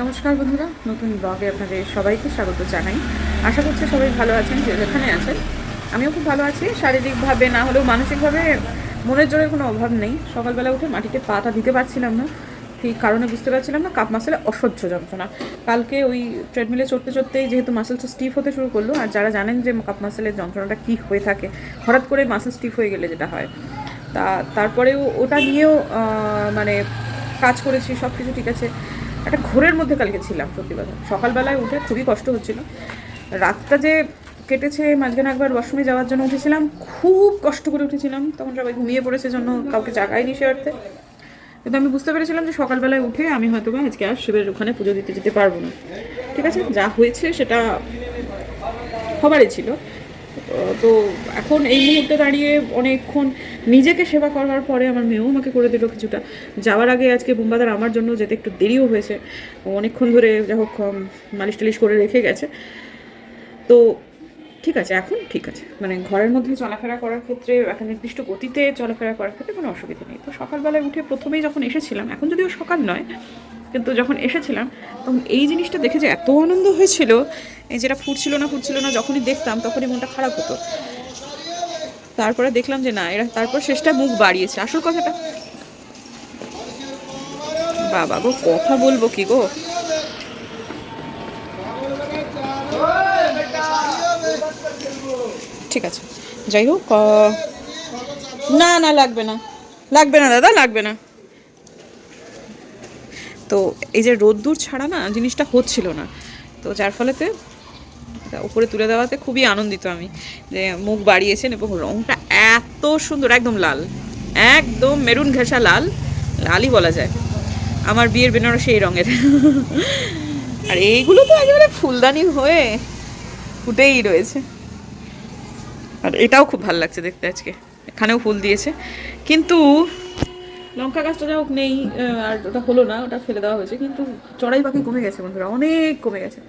নমস্কার বন্ধুরা, নতুন ব্লগে আপনাদের সবাইকে স্বাগত জানাই। আশা করছি সবাই ভালো আছেন, যে যেখানে আছেন। আমিও খুব ভালো আছি। শারীরিকভাবে না হলেও মানসিকভাবে মনের জোরে কোনো অভাব নেই। সকালবেলা উঠে মাটিতে পাটা দিতে পারছিলাম না। ঠিক কারণে বুঝতে পারছিলাম না, কাপ মাসেলে অসহ্য যন্ত্রণা। কালকে ওই ট্রেডমিলে চড়তে চড়তেই যেহেতু মাসেলটা স্টিফ হতে শুরু করল, আর যারা জানেন যে কাপ মাসেলের যন্ত্রণাটা কী হয়ে থাকে, হঠাৎ করে মাসেল স্টিফ হয়ে গেলে যেটা হয়। তা, তারপরেও ওটা নিয়েও মানে কাজ করেছি সব কিছু ঠিক আছে। একটা ঘোরের মধ্যে কালকে ছিলাম, সত্যি কথা। সকালবেলায় উঠে খুবই কষ্ট হচ্ছিল। রাতটা যে কেটেছে, মাঝখানে একবার ওয়াশরুমে যাওয়ার জন্য উঠেছিলাম, খুব কষ্ট করে উঠেছিলাম। তখন সবাই ঘুমিয়ে পড়েছে জন্য কাউকে জাগায়নি সে অর্থে। কিন্তু আমি বুঝতে পেরেছিলাম যে সকালবেলায় উঠে আমি হয়তো বা আজকে আর শিবের ওখানে পুজো দিতে যেতে পারব না। ঠিক আছে? যা হয়েছে সেটা হবারই ছিল। তো এখন এই মুহূর্তে দাঁড়িয়ে অনেকক্ষণ নিজেকে সেবা করার পরে আমার মেয়েও আমাকে করে দিল কিছুটা। যাওয়ার আগে আজকে বোম্বাদার আমার জন্য যেতে একটু দেরিও হয়েছে। অনেকক্ষণ ধরে যাই হোক মালিশ টালিশ করে রেখে গেছে। তো ঠিক আছে, এখন ঠিক আছে। মানে ঘরের মধ্যে চলাফেরা করার ক্ষেত্রে একটা নির্দিষ্ট গতিতে চলাফেরা করার ক্ষেত্রে কোনো অসুবিধা নেই। তো সকালবেলায় উঠে প্রথমেই যখন এসেছিলাম, এখন যদিও সকাল নয় কিন্তু যখন এসেছিলাম, তখন এই জিনিসটা দেখে যে এত আনন্দ হয়েছিল যেটা ফুটছিল না ফুটছিল না, যখনই দেখতাম তখনই মনটা খারাপ হতো। তারপরে দেখলাম যে না, এরা তারপর শেষটা মুখ বাড়িয়েছে। আসল কথাটা? বাবা গো, কথা বলব কি গো? ঠিক আছে, যাই হোক না না, লাগবে না। লাগবে না দাদা, লাগবে না। তো এই যে রোদ্দুর ছাড়া না জিনিসটা হচ্ছিল না। তো যার ফলেতে উপরে তুলে দেওয়াতে খুবই আনন্দিত আমি যে মুখ বাড়িয়েছেন এবং রংটা এত সুন্দর, একদম লাল, একদম মেরুন ঘেঁষা লাল, লালই বলা যায়। আমার বিয়ের বেনারসি এই রঙের। আর এইগুলো তো একেবারে ফুলদানি হয়ে ফুটেই রয়েছে। আর এটাও খুব ভালো লাগছে দেখতে আজকে। এখানেও ফুল দিয়েছে। কিন্তু লঙ্কা গাছটা যা হোক নেই আর ওটা হলো না, ওটা ফেলে দেওয়া হয়েছে, কিন্তু চড়াই পাখি কমে গেছে বন্ধুরা, অনেক কমে গেছে।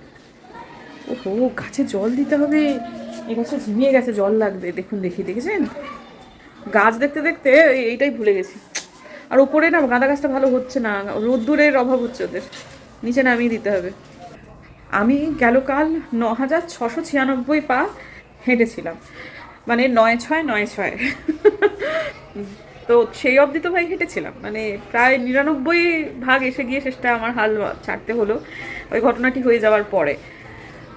ওহো, গাছে জল দিতে হবে। এই গাছে ঝিমিয়ে গেছে, জল লাগবে, দেখুন, দেখি, দেখেছেন? গাছ দেখতে দেখতে এই- এইটাই ভুলে গেছি। আর ওপরে না, গাঁদা গাছটা ভালো হচ্ছে না, রোদ্দুরের অভাব হচ্ছে ওদের। নিচে নামিয়ে দিতে হবে। আমি গেল কাল ন হাজার ছশো ছিয়ানব্বই পা হেঁটেছিলাম। মানে নয় ছয় নয় ছয়। তো সেই অবধি তো ভাই হেঁটেছিলাম। মানে প্রায় নিরানব্বই ভাগ এসে গিয়ে শেষটা আমার হাল ছাড়তে হলো। ওই ঘটনাটি হয়ে যাওয়ার পরে।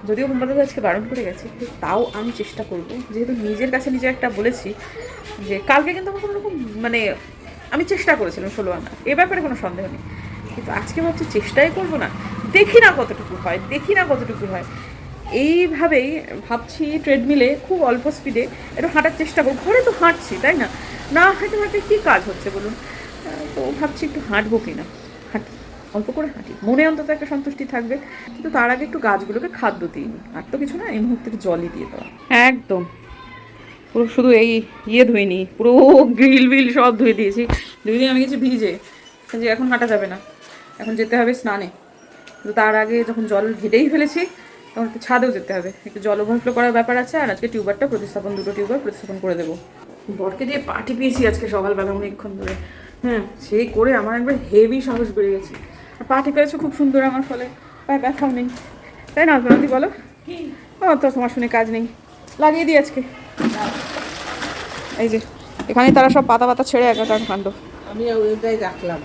যদিও মোমবাতি আজকে বারণ করে গেছে তাও আমি চেষ্টা করব। যেহেতু নিজের কাছে নিজে একটা বলেছি যে কালকে কিন্তু আমার কোনো রকম মানে আমি চেষ্টা করেছিলাম ষোলো আনা। এ ব্যাপারে কোনো সন্দেহ নেই। কিন্তু আজকে ভাবছি চেষ্টাই করব না। দেখি না কতটুকু হয়, দেখি না কতটুকু হয়। এইভাবেই ভাবছি ট্রেডমিলে খুব অল্প স্পিডে একটু হাঁটার চেষ্টা করব। ঘরে তো হাঁটছি, তাই না? না হাঁটে হাঁটে কী কাজ হচ্ছে বলুন? তো ভাবছি একটু হাঁটবো কি না হাঁটি, অল্প করে হাঁটি। মনে অন্তত একটা সন্তুষ্টি থাকবে। কিন্তু তার আগে একটু গাছগুলোকে খাদ্য দিই। আর তো কিছু না, এই মুহূর্তে জলই দিয়ে দেওয়া। একদম। পুরো শুধু এই ইয়ে ধুইনি, পুরো গ্রিল বিল সব ধুয়ে দিয়েছি। দুই দিন আমি গেছি ভিজে। যে এখন হাঁটা যাবে না। এখন যেতে হবে স্নানে। কিন্তু তার আগে যখন জল ঘেটেই ফেলেছি, তখন একটু ছাদেও যেতে হবে। একটু জল ওভারফ্লো করার ব্যাপার আছে, আর আজকে টিউবারটা, প্রতিস্থাপন, দুটো টিউবার প্রতিস্থাপন করে দেবো। বরকে দিয়ে পাটি পেয়েছি আজকে সকালবেলা অনেকক্ষণ ধরে। হ্যাঁ সেই করে আমার একবার হেভি সাহস বেড়ে গেছে। আর পাটি পেয়েছ খুব সুন্দর আমার ফলে। পায়ে ব্যথাও নেই। তাই না অল্পনাদি বলো? ও তো তোমার শুনে কাজ নেই। লাগিয়ে দিই আজকে। এই যে এখানে তারা সব পাতা পাতা ছেড়ে একাকার কাণ্ড আমি ওইটাই রাখলাম।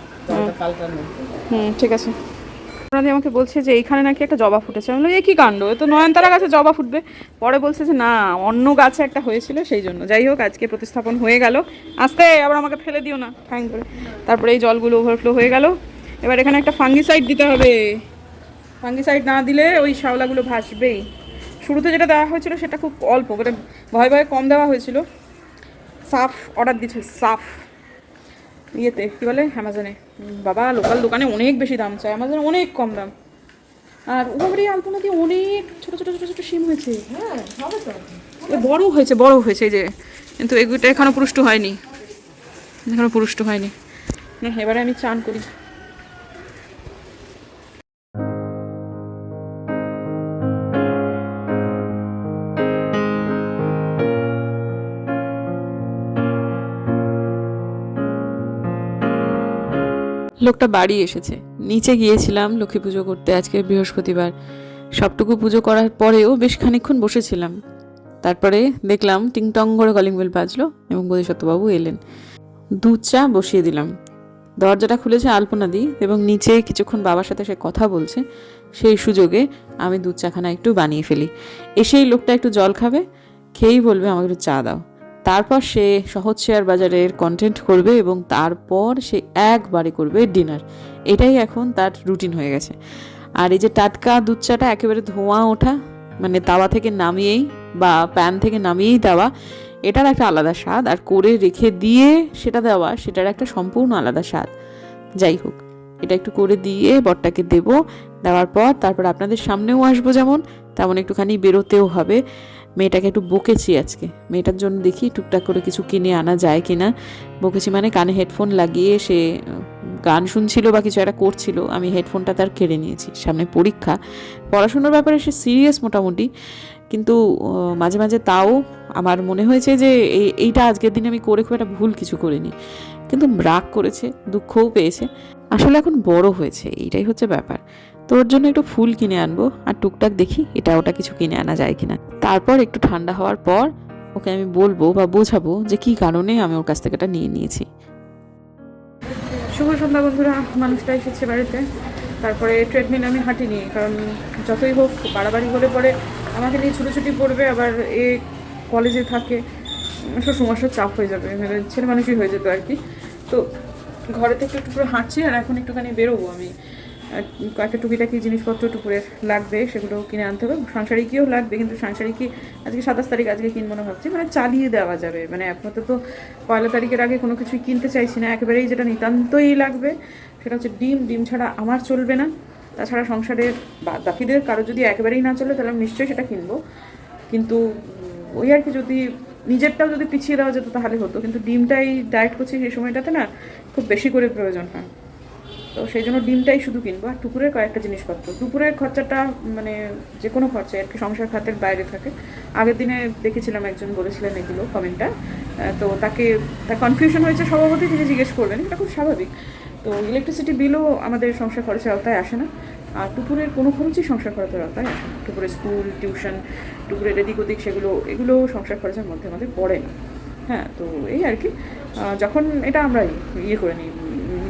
হুম ঠিক আছে। আপনাদের আমাকে বলছে যে এইখানে নাকি একটা জবা ফুটেছে। আমি বললাম, এ কি কাণ্ড? তো নয়নতারা গাছে জবা ফুটবে। পরে বলছে যে না অন্য গাছে একটা হয়েছিল সেই জন্য। যাই হোক আজকে প্রতিস্থাপন হয়ে গেল। আস্তে আবার আমাকে ফেলে দিও না ফাইন করে। তারপরে এই জলগুলো ওভারফ্লো হয়ে গেল। এবার এখানে একটা ফাঙ্গিসাইড দিতে হবে। ফাঙ্গিসাইড না দিলে ওই শ্যাওলাগুলো ভাসবেই। শুরুতে যেটা দেওয়া হয়েছিল সেটা খুব অল্প মানে ভয় ভয়ে কম দেওয়া হয়েছিল। সাফ অর্ডার দিচ্ছে সাফ। ইয়েতে কি বলে? অ্যামাজনে বাবা লোকাল দোকানে অনেক বেশি দাম চায় অ্যামাজনে অনেক কম দাম। আর ওভাবে আলপনা দিয়ে অনেক ছোটো ছোটো ছোটো ছোটো সিম হয়েছে। হ্যাঁ বড় হয়েছে বড় হয়েছে যে। কিন্তু এগুলো এখনও পুরুষ্ট হয়নি। এখনও পুরুষ্ট হয়নি। হ্যাঁ এবারে আমি চান করি। লোকটা বাড়ি এসেছে। নিচে গিয়েছিলাম লক্ষ্মী পুজো করতে আজকে বৃহস্পতিবার। সবটুকু পুজো করার পরেও বেশ খানিকক্ষণ বসেছিলাম। তারপরে দেখলাম টিংটং করে কলিং বেল বাজলো এবং বোধিসত্ত্ববাবু এলেন। দুধ চা বসিয়ে দিলাম। দরজাটা খুলেছে আলপনা দি এবং নিচে কিছুক্ষণ বাবার সাথে সে কথা বলছে। সেই সুযোগে আমি দুধ চাখানা একটু বানিয়ে ফেলি। এসেই লোকটা একটু জল খাবে, খেয়েই বলবে, আমাকে একটু চা দাও। তারপর সে সহজ শেয়ার বাজারের কন্টেন্ট করবে এবং তারপর সে একবারে করবে ডিনার এটাই এখন তার রুটিন হয়ে গেছে। আর এই যে টাটকা দুধ চাটা একেবারে ধোঁয়া ওঠা মানে তাওয়া থেকে নামিয়েই বা প্যান থেকে নামিয়েই দেওয়া, এটার একটা আলাদা স্বাদ। আর করে রেখে দিয়ে সেটা দেওয়া, সেটার একটা সম্পূর্ণ আলাদা স্বাদ। যাই হোক, এটা একটু করে দিয়ে বরটাকে দেব। দেওয়ার পর তারপর আপনাদের সামনেও আসব যেমন, তেমন একটুখানি বেরোতেও হবে। মেয়েটাকে একটু বকেছি আজকে। মেয়েটার জন্য দেখি টুকটাক করে কিছু কিনে আনা যায় কিনা। বকেছি মানে কানে হেডফোন লাগিয়ে সে গান শুনছিল বা কিছু একটা করছিল, আমি হেডফোনটা তার কেড়ে নিয়েছি। সামনে পরীক্ষা। পড়াশোনার ব্যাপারে সে সিরিয়াস মোটামুটি। কিন্তু মাঝে মাঝে তাও আমার মনে হয়েছে যে, এই- এইটা আজকের দিনে আমি করে খুব একটা ভুল কিছু করিনি। কিন্তু রাগ করেছে, দুঃখও পেয়েছে। আসলে এখন বড় হয়েছে, এইটাই হচ্ছে ব্যাপার। তোর জন্য একটু ফুল কিনে আনব, আর টুকটাক দেখি এটা ওটা কিছু কিনে আনা যায় কিনা। তারপর একটু ঠান্ডা হওয়ার পর ওকে আমি বলব বা বোঝাবো যে কি কারণে আমি ওর কাছ থেকে এটা নিয়ে নিয়েছি। শুভ সন্ধ্যা বন্ধুরা, মানুষটা এসেছে বাড়িতে। তারপরে ট্রেডমিল আমি হাঁটিনি, কারণ যতই হোক বাড়াবাড়ি হলে পরে আমাকে নিয়ে ছুটোছুটি পড়বে, আবার এ কলেজে থাকে। শ্বশুরমশার চাপ হয়ে যাবে মানে ছেলে মানুষই হয়ে যেত আর কি। তো ঘরে থেকে একটু পুরো হাঁটছি আর এখন একটুখানি বেরোবো আমি। কয়েকটা টুকিটাকি জিনিসপত্র টুকুরে লাগবে, সেগুলো কিনে আনতে হবে। সাংসারিকীও লাগবে, কিন্তু সাংসারিকী আজকে সাতাশ তারিখ আজকে কিনবো না ভাবছি। মানে চালিয়ে দেওয়া যাবে। মানে আপাতত পয়লা তারিখের আগে কোনো কিছুই কিনতে চাইছি না। একেবারেই যেটা নিতান্তই লাগবে, সেটা হচ্ছে ডিম। ডিম ছাড়া আমার চলবে না। তাছাড়া সংসারের বাকিদের কারও যদি একেবারেই না চলে, তাহলে আমি নিশ্চয়ই সেটা কিনবো। কিন্তু ওই আর কি যদি নিজেরটাও যদি পিছিয়ে দেওয়া যেত তাহলে হতো, কিন্তু ডিমটাই ডায়েট করছি সেই সময়টাতে না খুব বেশি করে প্রয়োজন হয়। তো সেই জন্য ডিমটাই শুধু কিনবো, আর দুপুরের কয়েকটা জিনিসপত্র। দুপুরের খরচাটা মানে যে কোনো খরচা আর কি, সংসার খাতের বাইরে থাকে। আগের দিনে দেখেছিলাম একজন বলেছিলেন এগুলো কমেন্টটা তো তাকে, তার কনফিউশন হয়েছে স্বভাবতই, তিনি জিজ্ঞেস করবেন এটা খুব স্বাভাবিক। তো ইলেকট্রিসিটি বিলও আমাদের সংসার খরচের আওতায় আসে না। আর দুপুরের কোনো খরচই সংসার আসে না দুপুরে স্কুল, টিউশন, দুপুরের এদিক ওদিক সেগুলো, এগুলো সংসার খরচের মধ্যে আমাদের পড়ে না। হ্যাঁ তো এই আর কি। যখন এটা আমরা ইয়ে করে নিই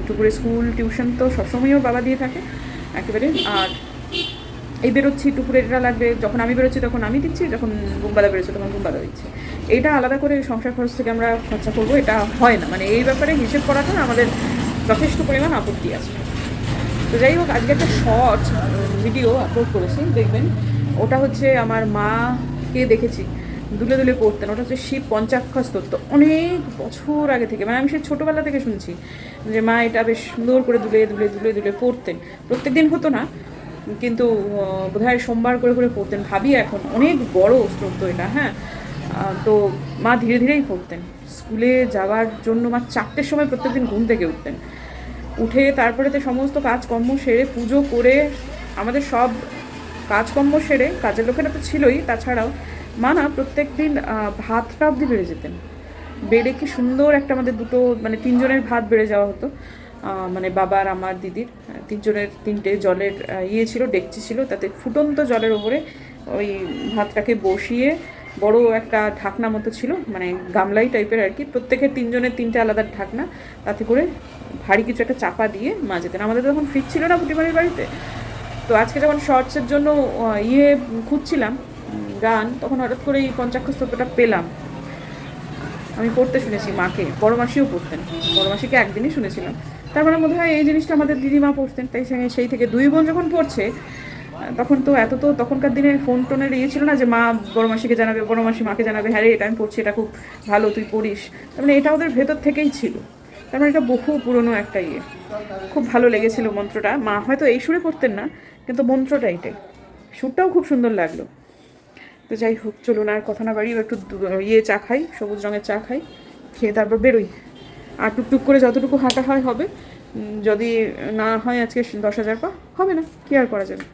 দুপুরে স্কুল, টিউশন তো সবসময়ও বাবা দিয়ে থাকে, একেবারে। আর এই বেরোচ্ছি, দুপুরে এটা লাগবে, যখন আমি বেরোচ্ছি তখন আমি দিচ্ছি, যখন বুম্বাদা বেরোচ্ছে তখন বুম্বাদা দিচ্ছে। এইটা আলাদা করে সংসার খরচ থেকে আমরা খরচা করব, এটা হয় না। মানে এই ব্যাপারে হিসেব করাটা আমাদের যথেষ্ট পরিমাণ আপত্তি আছে। তো যাই হোক, আজকে একটা শর্ট ভিডিও আপলোড করেছি। দেখবেন, ওটা হচ্ছে আমার মাকে দেখেছি। দুলে দুলে পড়তেন। ওটা হচ্ছে শিব পঞ্চাক্ষর স্তোত্র। অনেক বছর আগে থেকে মানে আমি সেই ছোটোবেলা থেকে শুনছি যে মা এটা বেশ সুন্দর করে দুলে দুলে দুলে দুলে পড়তেন। প্রত্যেক দিন হতো না, কিন্তু বোধহয় সোমবার করে করে পড়তেন। ভাবি এখন অনেক বড় স্তোত্র এটা হ্যাঁ? তো মা ধীরে ধীরেই পড়তেন। স্কুলে যাওয়ার জন্য মা চারটের সময় প্রত্যেকদিন ঘুম থেকে উঠতেন। উঠে তারপরে তো সমস্ত কাজকর্ম সেরে পুজো করে আমাদের সব কাজকর্ম সেরে, কাজের লোকেরা তো ছিলই। তাছাড়াও মা না প্রত্যেক দিন ভাতটা অবধি বেড়ে যেতেন। বেড়ে কি সুন্দর একটা আমাদের দুটো মানে তিনজনের ভাত বেড়ে যাওয়া হতো। মানে বাবার আমার দিদির। তিনজনের তিনটে জলের ইয়ে ছিল, ডেকচি ছিল, তাতে ফুটন্ত জলের ওপরে ওই ভাতটাকে বসিয়ে বড় একটা ঢাকনা মতো ছিল মানে গামলাই টাইপের আর কি। প্রত্যেকের তিনজনের তিনটে আলাদা ঢাকনা, তাতে করে ভারী কিছু একটা চাপা দিয়ে মা যেতেন আমাদের তখন ফ্রিজ ছিল না পুটিমারির বাড়িতে। তো আজকে যখন শর্টসের জন্য ইয়ে খুঁজছিলাম গান, তখন হঠাৎ করে এই পঞ্চাক্ষ স্তব্ধটা পেলাম। আমি পড়তে শুনেছি মাকে, বড় মাসিও পড়তেন। বড় মাসিকে একদিনই শুনেছিলাম। তারপরে মনে হয় এই জিনিসটা আমাদের দিদিমা পড়তেন, তাই সেই থেকে দুই বোন যখন পড়ছে তখন তো এত তো তখনকার দিনে ফোন টোনের ইয়ে ছিল না যে মা বড় মাসিকে জানাবে বড় মাসি মাকে জানাবে হ্যাঁ রে এটা আমি পড়ছি, এটা খুব ভালো, তুই পড়িস। তার মানে এটা ওদের ভেতর থেকেই ছিল। তার মানে এটা বহু পুরনো একটা ইয়ে। খুব ভালো লেগেছিল মন্ত্রটা। মা হয়তো এই সুরে পড়তেন না, কিন্তু মন্ত্রটা এটাই। সুরটাও খুব সুন্দর লাগল। তো যাই হোক, চলুন আর কথা না বাড়ি একটু ইয়ে চা খাই, সবুজ রঙের চা খাই, খেয়ে তারপর বেরোই। আর টুকটুক করে যতটুকু হাঁটা হয় হবে। যদি না হয় আজকে দশ হাজার পা, হবে না, কি আর করা যাবে?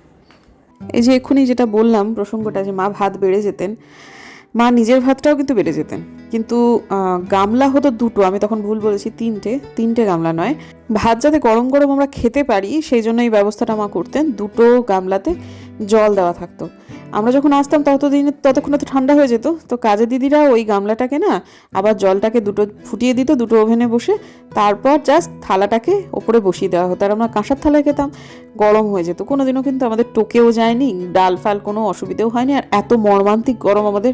এই যে এক্ষুনি যেটা বললাম প্রসঙ্গটা যে মা ভাত বেড়ে যেতেন, মা নিজের ভাতটাও কিন্তু বেড়ে যেতেন। কিন্তু গামলা হতো দুটো, আমি তখন ভুল বলেছি তিনটে তিনটে গামলা নয়। ভাত যাতে গরম গরম আমরা খেতে পারি, সেই জন্য এই ব্যবস্থাটা মা করতেন। দুটো গামলাতে জল দেওয়া থাকতো। আমরা যখন আসতাম ততদিন, ততক্ষণে তো ঠান্ডা হয়ে যেত, তো কাজে দিদিরা ওই গামলাটাকে না, আবার জলটাকে দুটো ফুটিয়ে দিত, দুটো ওভেনে বসে, তারপর জাস্ট থালাটাকে ওপরে বসিয়ে দেওয়া হতো, আর আমরা কাঁসার থালায় খেতাম, গরম হয়ে যেত। কোনোদিনও কিন্তু আমাদের টোকেও যায়নি, ডাল ফাল কোনো অসুবিধেও হয়নি, আর এত মর্মান্তিক গরম আমাদের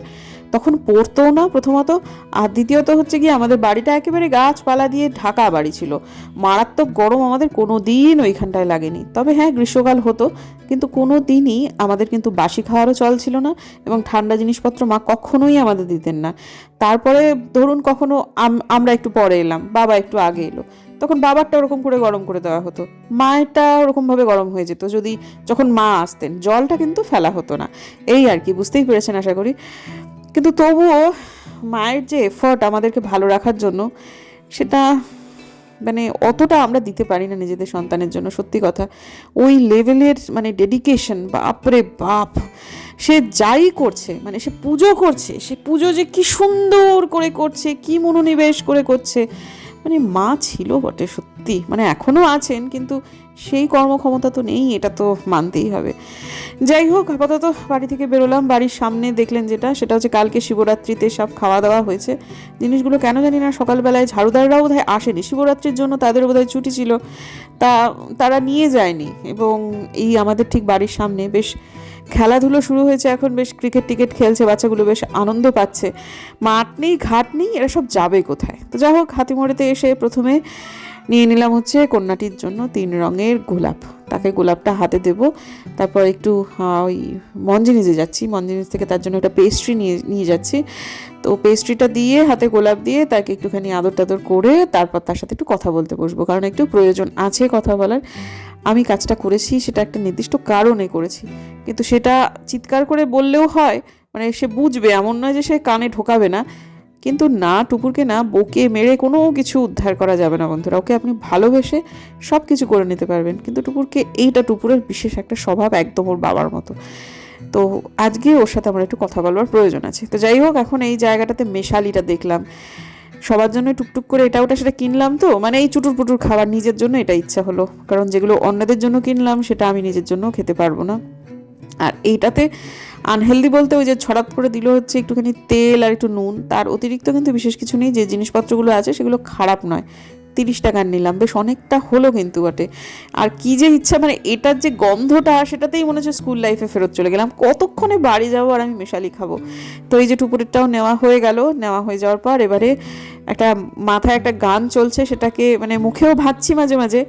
তখন পড়তো না প্রথমত, আর দ্বিতীয়ত হচ্ছে কি আমাদের বাড়িটা একেবারে গাছপালা দিয়ে ঢাকা বাড়ি ছিল। মারাত্মক গরম আমাদের কোনো দিন ওইখানটায় লাগেনি। তবে হ্যাঁ গ্রীষ্মকাল হতো, কিন্তু কোনো দিনই আমাদের কিন্তু বাসি খাওয়ারও চল ছিল না এবং ঠান্ডা জিনিসপত্র মা কখনোই আমাদের দিতেন না। তারপরে ধরুন কখনো আম- আমরা একটু পরে এলাম, বাবা একটু আগে এলো। তখন বাবারটা ওরকম করে গরম করে দেওয়া হতো। মায়েরটা ওরকমভাবে গরম হয়ে যেত, যদি যখন মা আসতেন, জলটা কিন্তু ফেলা হতো না। এই আর কি, বুঝতেই পেরেছেন আশা করি। কিন্তু তবুও মায়ের যে এফর্ট আমাদেরকে ভালো রাখার জন্য, সেটা মানে অতটা আমরা দিতে পারি না নিজেদের সন্তানের জন্য, সত্যি কথা। ওই লেভেলের মানে ডেডিকেশন বাপরে বাপ, সে যাই করছে মানে সে পুজো করছে, সে পুজো যে কি সুন্দর করে করছে, কি মনোনিবেশ করে করছে মানে মা ছিল বটে, সত্যি। মানে এখনও আছেন, কিন্তু সেই কর্মক্ষমতা তো নেই, এটা তো মানতেই হবে। যাই হোক, আপাতত বাড়ি থেকে বেরোলাম। বাড়ির সামনে দেখলেন যেটা, সেটা হচ্ছে কালকে শিবরাত্রিতে সব খাওয়া দাওয়া হয়েছে। জিনিসগুলো কেন জানি না, সকালবেলায় ঝাড়ুদাররাও বোধহয় আসেনি। শিবরাত্রির জন্য তাদের বোধহয় ছুটি ছিল। তা, তারা নিয়ে যায়নি, এবং এই আমাদের ঠিক বাড়ির সামনে। বেশ খেলাধুলো শুরু হয়েছে এখন বেশ ক্রিকেট টিকেট খেলছে, বাচ্চাগুলো বেশ আনন্দ পাচ্ছে। মাঠ নেই, ঘাট নেই, এরা সব যাবে কোথায়? তো যাই হোক, হাতিমোড়েতে এসে প্রথমে নিয়ে নিলাম হচ্ছে কন্যাটির জন্য তিন রঙের গোলাপ। তাকে গোলাপটা হাতে দেব। তারপর একটু ওই মঞ্জিনিজে যাচ্ছি। মঞ্জিনিজ থেকে তার জন্য একটা পেস্ট্রি নিয়ে নিয়ে যাচ্ছি। তো পেস্ট্রিটা দিয়ে, হাতে গোলাপ দিয়ে তাকে একটুখানি আদর টাদর করে তারপর তার সাথে একটু কথা বলতে বসবো। কারণ একটু প্রয়োজন আছে কথা বলার। আমি কাজটা করেছি, সেটা একটা নির্দিষ্ট কারণে করেছি। কিন্তু সেটা চিৎকার করে বললেও হয় মানে সে বুঝবে। এমন নয় যে সে কানে ঢোকাবে না। কিন্তু না টুপুরকে না বকে মেরে কোনো কিছু উদ্ধার করা যাবে না বন্ধুরা। ওকে আপনি ভালোবেসে সব কিছু করে নিতে পারবেন। কিন্তু টুপুরকে এইটা টুপুরের বিশেষ একটা স্বভাব একদম ওর বাবার মতো। তো আজকে ওর সাথে আমার একটু কথা বলবার প্রয়োজন আছে। তো যাই হোক, এখন এই জায়গাটাতে মেশালিটা দেখলাম। সবার জন্য টুকটুক করে এটা ওটা সেটা কিনলাম তো? মানে এই চুটুর পুটুর খাবার নিজের জন্য এটা ইচ্ছা হলো। কারণ যেগুলো অন্যদের জন্য কিনলাম, সেটা আমি নিজের জন্য খেতে পারব না। আর এইটাতে আনহেলদি বলতে ওই যে ছড়াপ করে দিল হচ্ছে একটুখানি তেল আর একটু নুন। তার অতিরিক্ত কিন্তু বিশেষ কিছু নেই, যে জিনিসপত্রগুলো আছে সেগুলো খারাপ নয়। তিরিশ টাকার নিলাম, বেশ অনেকটা হলো কিন্তু বটে। আর কি যে ইচ্ছা মানে এটার যে গন্ধটা, সেটাতেই মনে হচ্ছে স্কুল লাইফে ফেরত চলে গেলাম। কতক্ষণে বাড়ি যাব আর আমি মেশালি খাব? তো এই যে টুপুরেরটাও নেওয়া হয়ে গেল। নেওয়া হয়ে যাওয়ার পর এবারে একটা মাথায় একটা গান চলছে, সেটাকে মানে মুখেও ভাবছি মাঝে মাঝে।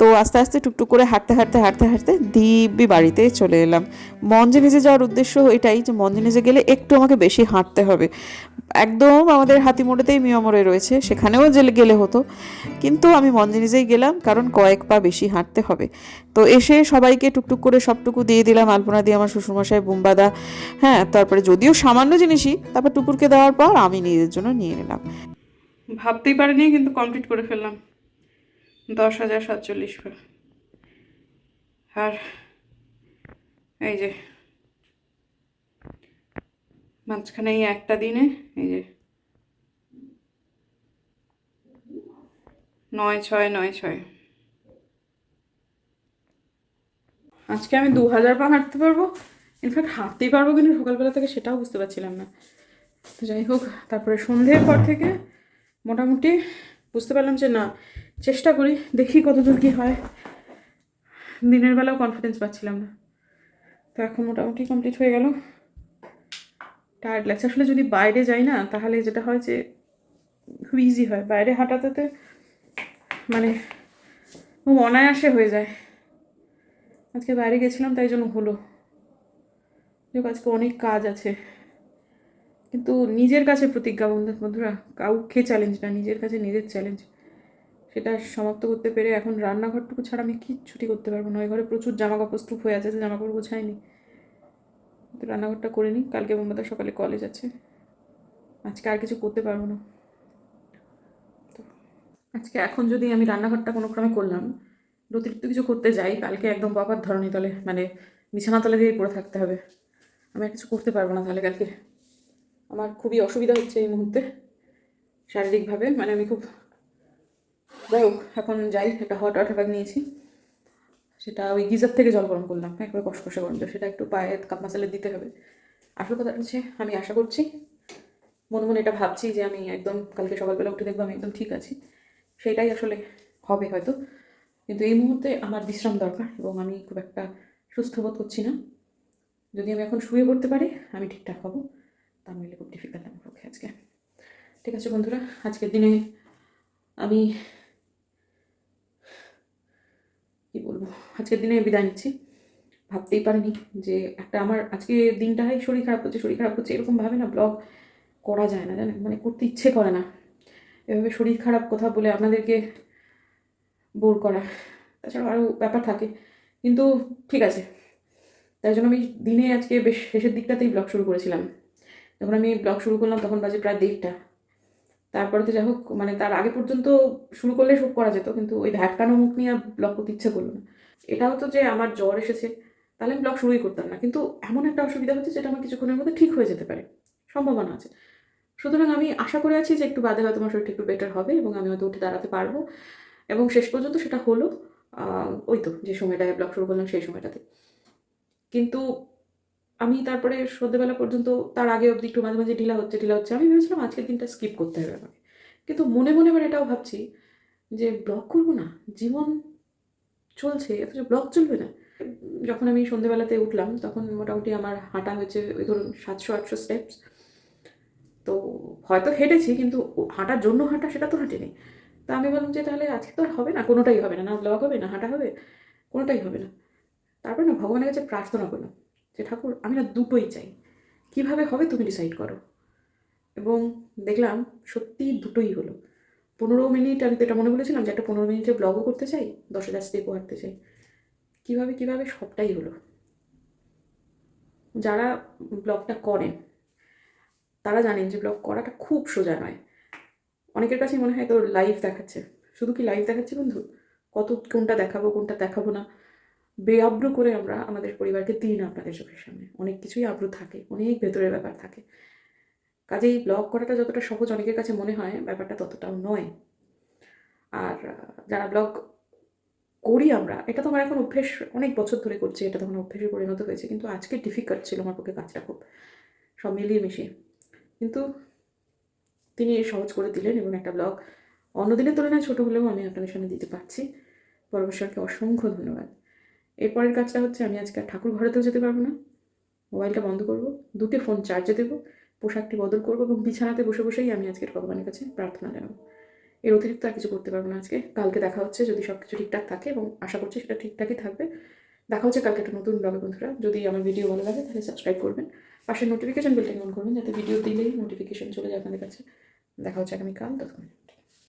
তো আস্তে আস্তে টুকটুক করে হাঁটতে হাঁটতে হাঁটতে হাঁটতে দিব্যি বাড়িতে চলে এলাম। মঞ্জে নিজে যাওয়ার উদ্দেশ্য এটাই যে মঞ্জে নিজে গেলে একটু আমাকে বেশি হাঁটতে হবে। একদম আমাদের হাতিমোড়েতেই মিয়ামরে রয়েছে, সেখানেও যে গেলে হতো। কিন্তু আমি মঞ্জে নিজেই গেলাম, কারণ কয়েক পা বেশি হাঁটতে হবে। তো এসে সবাইকে টুকটুক করে সবটুকু দিয়ে দিলাম, আলপনা দিয়ে আমার শ্বশুরমশাই, বুম্বাদা হ্যাঁ তারপরে যদিও সামান্য জিনিসই, তারপর টুকুরকে দেওয়ার পর আমি নিজের জন্য নিয়ে নিলাম। ভাবতেই পারিনি, কিন্তু কমপ্লিট করে ফেললাম। দশ হাজার সাতচল্লিশ আর এই যে মাঝখানে এই একটা দিনে এই যে নয় ছয় নয় ছয়। আজকে আমি দু হাজার পা হাঁটতে পারব। ইনফ্যাক্ট হাঁটতেই পারব কিন্তু সকালবেলা থেকে সেটাও বুঝতে পারছিলাম না। তো যাই হোক, তারপরে সন্ধ্যের পর থেকে মোটামুটি বুঝতে পারলাম যে না চেষ্টা করি, দেখি কতদূর কী হয়। দিনের বেলাও কনফিডেন্স পাচ্ছিলাম না। তো এখন মোটামুটি কমপ্লিট হয়ে গেল। টায়ার্ড লাগছে। আসলে যদি বাইরে যাই না, তাহলে যেটা হয় যে, খুব ইজি হয়। বাইরে হাঁটাতে মানে খুব অনায়াসে হয়ে যায়। আজকে বাইরে গেছিলাম, তাই জন্য হলো। আজকে অনেক কাজ আছে। কিন্তু নিজের কাছে প্রতিজ্ঞা বন্ধু বন্ধুরা, কাউকে চ্যালেঞ্জ না। নিজের কাছে নিজের চ্যালেঞ্জ সেটা সমাপ্ত করতে পেরে এখন রান্নাঘরটুকু ছাড়া আমি কিচ্ছুটি করতে পারব না। ওই ঘরে প্রচুর জামা কাপড় স্তূপ হয়ে আছে জামা কাপড় গোছায়নি তো রান্নাঘরটা করে নিই। কালকে বোম্বাদা সকালে কলেজ আছে। আজকে আর কিছু করতে পারব না। তো আজকে এখন যদি আমি রান্নাঘরটা কোনো ক্রমে করলাম, অতিরিক্ত কিছু করতে যাই, কালকে একদম বাবার ধরনি তলে মানে বিছানা তলে দিয়েই পড়ে থাকতে হবে। আমি আর কিছু করতে পারব না তাহলে কালকে। আমার খুবই অসুবিধা হচ্ছে এই মুহূর্তে, শারীরিকভাবে। মানে আমি খুব যাই হোক, এখন যাই, একটা হট ওয়াটার ব্যাগ নিয়েছি। সেটা ওই গিজার থেকে জল গরম করলাম, একবার কষকষে গরম সেটা একটু পায়ে কাপ মাসালে দিতে হবে। আসল কথা হচ্ছে, আমি আশা করছি, মনে মনে এটা ভাবছি যে আমি একদম কালকে সকালবেলা উঠে দেখব আমি একদম ঠিক আছি। সেটাই আসলে হবে হয়তো। কিন্তু এই মুহূর্তে আমার বিশ্রাম দরকার এবং আমি খুব একটা সুস্থ বোধ করছি না। যদি আমি এখন শুয়ে পড়তে পারি, আমি ঠিকঠাক হব। তা নইলে খুব ডিফিকাল্ট আমার পক্ষে আজকে। ঠিক আছে বন্ধুরা, আজকের দিনে আমি কি বলব, আজকের দিনে বিদায় নিচ্ছি। ভাবতেই পারিনি যে একটা আমার আজকে দিনটাই শরীর খারাপ হচ্ছে শরীর খারাপ হচ্ছে এরকম ভাবে না ব্লগ করা যায় না, জানেন? মানে করতে ইচ্ছে করে না। এভাবে শরীর খারাপ কথা বলে আপনাদেরকে বোর করা তাছাড়া আরও ব্যাপার থাকে। কিন্তু ঠিক আছে, তাই জন্য আমি দিনে আজকে বেশ শেষের দিকটাতেই ব্লগ শুরু করেছিলাম। যখন আমি ব্লগ শুরু করলাম, তখন বাজে প্রায় দেড়টা। তারপরে তো যাই হোক মানে তার আগে পর্যন্ত শুরু করলে সব করা যেত, কিন্তু ওই ভ্যাটকানো মুখ নিয়ে আর ব্লগ করতে ইচ্ছে করল না। এটা হতো যে আমার জ্বর এসেছে, তাহলে আমি ব্লগ শুরুই করতাম না। কিন্তু এমন একটা অসুবিধা হচ্ছে যেটা আমার কিছুক্ষণের মধ্যে ঠিক হয়ে যেতে পারে, সম্ভাবনা আছে। সুতরাং আমি আশা করে আছি যে একটু বাদে হয়তো আমার শরীরটা একটু বেটার হবে এবং আমি হয়তো উঠে দাঁড়াতে পারব এবং শেষ পর্যন্ত সেটা হলো ওই তো যে সময়টায় ব্লগ শুরু করলাম সেই সময়টাতে। কিন্তু আমি তারপরে সন্ধ্যেবেলা পর্যন্ত, তার আগে অবধি একটু মাঝে মাঝে ঢিলা হচ্ছে ঢিলা হচ্ছে। আমি ভেবেছিলাম আজকের দিনটা স্কিপ করতে হবে আমাকে। কিন্তু মনে মনে এবার এটাও ভাবছি যে ব্লগ করব না। জীবন চলছে অথচ ব্লগ চলবে না। যখন আমি সন্ধ্যেবেলাতে উঠলাম, তখন মোটামুটি আমার হাঁটা হয়েছে, ওই ধরুন সাতশো, আটশো স্টেপস তো হয়তো হেঁটেছি, কিন্তু হাঁটার জন্য হাঁটা সেটা তো হাঁটেনি। তা আমি বললাম যে তাহলে আজকে তো আর হবে না, কোনোটাই হবে না। না ব্লগ হবে, না হাঁটা হবে, কোনোটাই হবে না। তারপরে না ভগবানের কাছে প্রার্থনা করলাম। যে ঠাকুর, আমি না দুটোই চাই। কীভাবে হবে তুমি ডিসাইড করো। এবং দেখলাম সত্যি দুটোই হলো। পনেরো মিনিট, আমি তো এটা মনে বলেছিলাম যে একটা পনেরো মিনিটের ব্লগও করতে চাই, দশ হাজার স্টেপও হাঁটতে চাই। কীভাবে কীভাবে সবটাই হলো। যারা ব্লগটা করেন, তারা জানেন যে ব্লগ করাটা খুব সোজা নয়। অনেকের কাছেই মনে হয় তোর লাইভ দেখাচ্ছে। শুধু কি লাইভ দেখাচ্ছে বন্ধু? কত, কোনটা দেখাবো কোনটা দেখাবো না। বেআব্রু করে আমরা আমাদের পরিবারকে দিই না আপনাদের চোখের সামনে। অনেক কিছুই আব্রু থাকে, অনেক ভেতরের ব্যাপার থাকে। কাজেই ব্লগ করাটা যতটা সহজ অনেকের কাছে মনে হয়, ব্যাপারটা ততটাও নয়। আর যারা ব্লগ করি আমরা, এটা তো আমার এখন অভ্যেস, অনেক বছর ধরে করছি, এটা তখন অভ্যেসে পরিণত হয়েছে, কিন্তু আজকে ডিফিকাল্ট ছিল আমার পক্ষে কাজটা খুব, সব মিলিয়ে মিশিয়ে। কিন্তু তিনি সহজ করে দিলেন এবং একটা ব্লগ অন্যদিনের তুলনায় ছোটো হলেও আমি আপনাদের সামনে দিতে পারছি। পরমেশ্বরকে অসংখ্য ধন্যবাদ। এরপরের কাজটা হচ্ছে আমি আজকে আর ঠাকুর ঘরেতেও যেতে পারব না। মোবাইলটা বন্ধ করব, দুটো ফোন চার্জে দেবো, পোশাকটি বদল করব এবং বিছানাতে বসে বসেই আমি আজকের ভগবানের কাছে প্রার্থনা জানাব। এর অতিরিক্ত আর কিছু করতে পারব না আজকে। কালকে দেখা হচ্ছে যদি সব কিছু ঠিকঠাক থাকে এবং আশা করছি সেটা ঠিকঠাকই থাকবে। দেখা হচ্ছে কালকে একটা নতুন ব্লগে বন্ধুরা। যদি আমার ভিডিও ভালো লাগে তাহলে সাবস্ক্রাইব করবেন। পাশে নোটিফিকেশন বেলটা অন করবেন যাতে ভিডিও দিলেই নোটিফিকেশন চলে যায় আপনাদের কাছে। দেখা হচ্ছে আগামীকাল, ততক্ষণ।